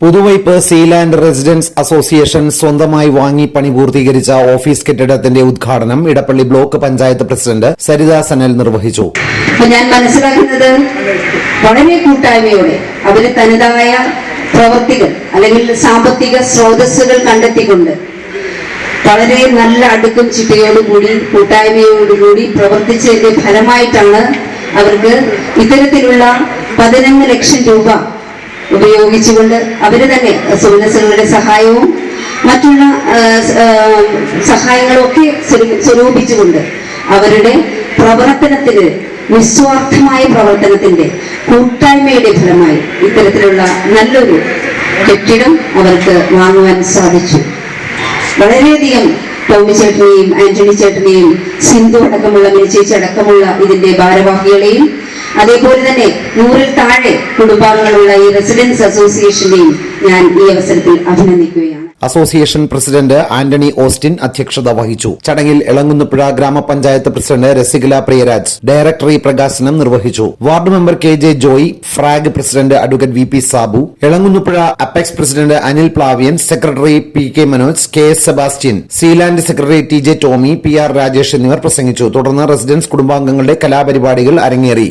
Puthuvype Sealand residence association സ്വന്തമായി വാങ്ങി പണി പൂർത്തീകരിച്ച ഓഫീസ് കെട്ടിടത്തിന്റെ ഉദ്ഘാടനം ഇടപ്പള്ളി ബ്ലോക്ക് പഞ്ചായത്ത് പ്രസിഡന്റ് സരിത സനൽ നിർവഹിച്ചു. ഞാൻ മനസ്സിലാക്കുന്നത് വളരെ കൂട്ടായ്മയോടെ അവർ തനതായ പ്രവൃത്തികൾ അല്ലെങ്കിൽ സാമ്പത്തിക സ്രോതസ്സുകൾ കണ്ടെത്തിക്കൊണ്ട് വളരെ നല്ല അടുക്കും ചിട്ടയോടുകൂടി കൂട്ടായ്മയോടുകൂടി പ്രവർത്തിച്ചതിന്റെ ഫലമായിട്ടാണ് അവർക്ക് ഇത്തരത്തിലുള്ള പതിനൊന്ന് ലക്ഷം രൂപ ഉപയോഗിച്ചുകൊണ്ട് അവർ തന്നെ സുമനസുകളുടെ സഹായവും മറ്റുള്ള സഹായങ്ങളൊക്കെ സ്വരൂപിച്ചുകൊണ്ട് അവരുടെ പ്രവർത്തനത്തിന് നിസ്വാർത്ഥമായ പ്രവർത്തനത്തിന്റെ കൂട്ടായ്മയുടെ ഫലമായി ഇത്തരത്തിലുള്ള നല്ലൊരു കെട്ടിടം അവർക്ക് വാങ്ങുവാൻ സാധിച്ചു. വളരെയധികം ടോമി ചേട്ടനെയും ആന്റണി ചേട്ടനെയും സിന്ധു അടക്കമുള്ള മിനിച്ചേച്ചി അടക്കമുള്ള ഇതിന്റെ ഭാരവാഹികളെയും അതേപോലെ തന്നെ നൂറിൽ താഴെ കുടുംബാംഗങ്ങളുള്ള ഈ റെസിഡൻസ് അസോസിയേഷനെയും ഞാൻ ഈ അവസരത്തിൽ അഭിനന്ദിക്കുകയാണ്. അസോസിയേഷൻ പ്രസിഡന്റ് ആന്റണി ഓസ്റ്റിൻ അധ്യക്ഷത വഹിച്ചു. ചടങ്ങിൽ ഇളങ്ങുന്നപ്പുഴ ഗ്രാമപഞ്ചായത്ത് പ്രസിഡന്റ് രസികല പ്രിയരാജ് ഡയറക്ടറി പ്രകാശനം നിർവഹിച്ചു. Ward member K J Joy FRAG president advocate V P Sabu Elangunnapuzha apex president Anil Plavian secretary P K Manoj K S Sebastian Sealand secretary T J Tomy P R Rajesh എന്നിവർ പ്രസംഗിച്ചു. തുടർന്ന് residence കുടുംബാംഗങ്ങളുടെ കലാപരിപാടികൾ അരങ്ങേറി.